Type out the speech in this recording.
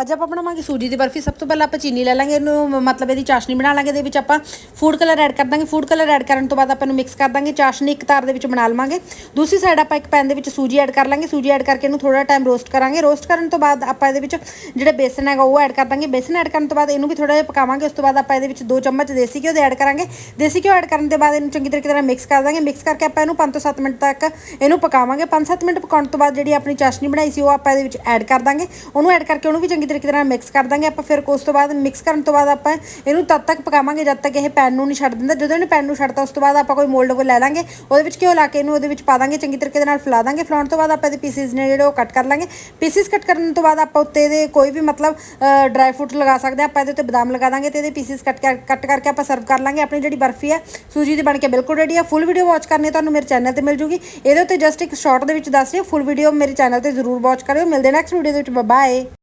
ਅੱਜ ਆਪਾਂ ਬਣਾਵਾਂਗੇ ਸੂਜੀ ਦੀ ਬਰਫੀ। ਸਭ ਤੋਂ ਪਹਿਲਾਂ ਆਪਾਂ ਚੀਨੀ ਲੈ ਲਾਂਗੇ, ਇਹਨੂੰ ਮਤਲਬ ਇਹਦੀ ਚਾਸ਼ਨੀ ਬਣਾ ਲਾਂਗੇ, ਇਹਦੇ ਵਿੱਚ ਆਪਾਂ ਫੂਡ ਕਲਰ ਐਡ ਕਰ ਦਾਂਗੇ। ਫੂਡ ਕਲਰ ਐਡ ਕਰਨ ਤੋਂ ਬਾਅਦ ਆਪਾਂ ਇਹਨੂੰ ਮਿਕਸ ਕਰ ਦਾਂਗੇ। ਚਾਸ਼ਨੀ ਇੱਕ ਤਾਰ ਦੇ ਵਿੱਚ ਬਣਾ ਲਵਾਂਗੇ। ਦੂਸਰੀ ਸਾਈਡ ਆਪਾਂ ਇੱਕ ਪੈਨ ਦੇ ਵਿੱਚ ਸੂਜੀ ਐਡ ਕਰ ਲਾਂਗੇ। ਸੂਜੀ ਐਡ ਕਰਕੇ ਇਹਨੂੰ ਥੋੜਾ ਟਾਈਮ ਰੋਸਟ ਕਰਾਂਗੇ। ਰੋਸਟ ਕਰਨ ਤੋਂ ਬਾਅਦ ਆਪਾਂ ਇਹਦੇ ਵਿੱਚ ਜਿਹੜਾ ਬੇਸਨ ਹੈਗਾ, ਉਹ ਐਡ ਕਰ ਦਾਂਗੇ। ਬੇਸਨ ਐਡ ਕਰਨ ਤੋਂ ਬਾਅਦ ਇਹਨੂੰ ਵੀ ਥੋੜਾ ਜਿਹਾ ਪਕਾਵਾਂਗੇ। ਉਸ ਤੋਂ ਬਾਅਦ ਆਪਾਂ ਇਹਦੇ ਵਿੱਚ 2 ਚਮਚ ਦੇਸੀ ਘਿਓ ਦੇ ਐਡ ਕਰਾਂਗੇ। ਦੇਸੀ ਘਿਓ ਐਡ ਕਰਨ ਦੇ ਬਾਅਦ ਇਹਨੂੰ ਚੰਗੀ ਤਰੀਕੇ ਨਾਲ ਮਿਕਸ ਕਰ ਦਾਂਗੇ। ਮਿਕਸ ਕਰਕੇ ਆਪਾਂ ਇਹਨੂੰ 5 ਤੋਂ 7 ਮਿੰਟ ਤੱਕ ਇਹਨੂੰ ਪਕਾਵਾਂਗੇ। 5-7 ਮਿੰਟ ਪਕਾਉਣ ਤੋਂ ਬਾਅਦ ਜਿਹੜੀ ਆਪਣੀ ਚਾਸ਼ਨੀ ਬਣਾਈ ਸੀ, ਉਹ ਆਪਾਂ ਇਹਦੇ ਵਿੱਚ ਐਡ ਕਰ ਦਾਂਗੇ। ਉਹਨੂੰ ਐਡ ਕਰਕੇ ਉਹਨੂੰ ਵੀ ਚੰਗੀ ਤਰੀਕੇ ਨਾਲ ਮਿਕਸ ਕਰ ਦਾਂਗੇ, ਆਪਾਂ ਫਿਰ ਉਸ ਤੋਂ ਬਾਅਦ ਮਿਕਸ ਕਰਨ ਤੋਂ ਬਾਅਦ ਆਪਾਂ ਇਹਨੂੰ ਤਦ ਤੱਕ ਪਕਾਵਾਂਗੇ ਜਦ ਤੱਕ ਇਹ ਪੈਨ ਨੂੰ ਨਹੀਂ ਛੱਡ ਦਿੰਦਾ। ਜਦੋਂ ਇਹਨੇ ਪੈਨ ਨੂੰ ਛੱਡਤਾ, ਉਸ ਤੋਂ ਬਾਅਦ ਆਪਾਂ ਕੋਈ ਮੋਲਡ ਕੋ ਲੈ ਲਾਂਗੇ, ਉਹਦੇ ਵਿੱਚ ਘਿਓ ਲਾ ਕੇ ਇਹਨੂੰ ਉਹਦੇ ਵਿੱਚ ਪਾ ਦਾਂਗੇ, ਚੰਗੀ ਤਰੀਕੇ ਦੇ ਨਾਲ ਫਲਾ ਦਾਂਗੇ। ਫਲਾਉਣ ਤੋਂ ਬਾਅਦ ਆਪਾਂ ਇਹਦੇ ਪੀਸਿਸ ਨੇ ਜਿਹੜੇ ਉਹ ਕੱਟ ਕਰ ਲਾਂਗੇ। ਪੀਸਿਸ ਕੱਟ ਕਰਨ ਤੋਂ ਬਾਅਦ ਆਪਾਂ ਉੱਤੇ ਇਹਦੇ ਕੋਈ ਵੀ ਮਤਲਬ ਡਰਾਈ ਫਰੂਟ ਲਗਾ ਸਕਦੇ ਹਾਂ, ਆਪਾਂ ਇਹਦੇ ਉੱਤੇ ਬਦਾਮ ਲਗਾ ਦਾਂਗੇ ਤੇ ਇਹਦੇ ਪੀਸਿਸ ਕੱਟ ਕਰ ਕੱਟ ਕਰਕੇ ਆਪਾਂ ਸਰਵ ਕਰ ਲਾਂਗੇ। ਆਪਣੀ ਜਿਹੜੀ ਬਰਫੀ ਹੈ, ਸੂਜੀ ਦੀ ਬਣ ਕੇ ਬਿਲਕੁਲ ਰੈਡੀ ਆ ਫੁੱਲ ਵੀਡੀਓ ਵਾਚ ਕਰਨੀ ਤੁਹਾਨੂੰ ਮੇਰੇ ਚੈਨਲ ਤੇ ਮਿਲ ਜੂਗੀ। ਇਹਦੇ ਉੱਤੇ ਜਸਟ ਇੱਕ ਸ਼ਾਰਟ ਦੇ ਵਿੱਚ ਦੱਸ ਰਹੀ ਫੁੱਲ ਵੀਡੀਓ ਮੇਰੇ ਚੈਨਲ ਤੇ ਜ਼ਰੂਰ ਵਾਚ ਕਰਿਓ। ਮਿਲਦੇ ਨੈਕਸਟ ਵੀਡੀਓ ਦੇ ਵਿੱਚ। ਬਾਏ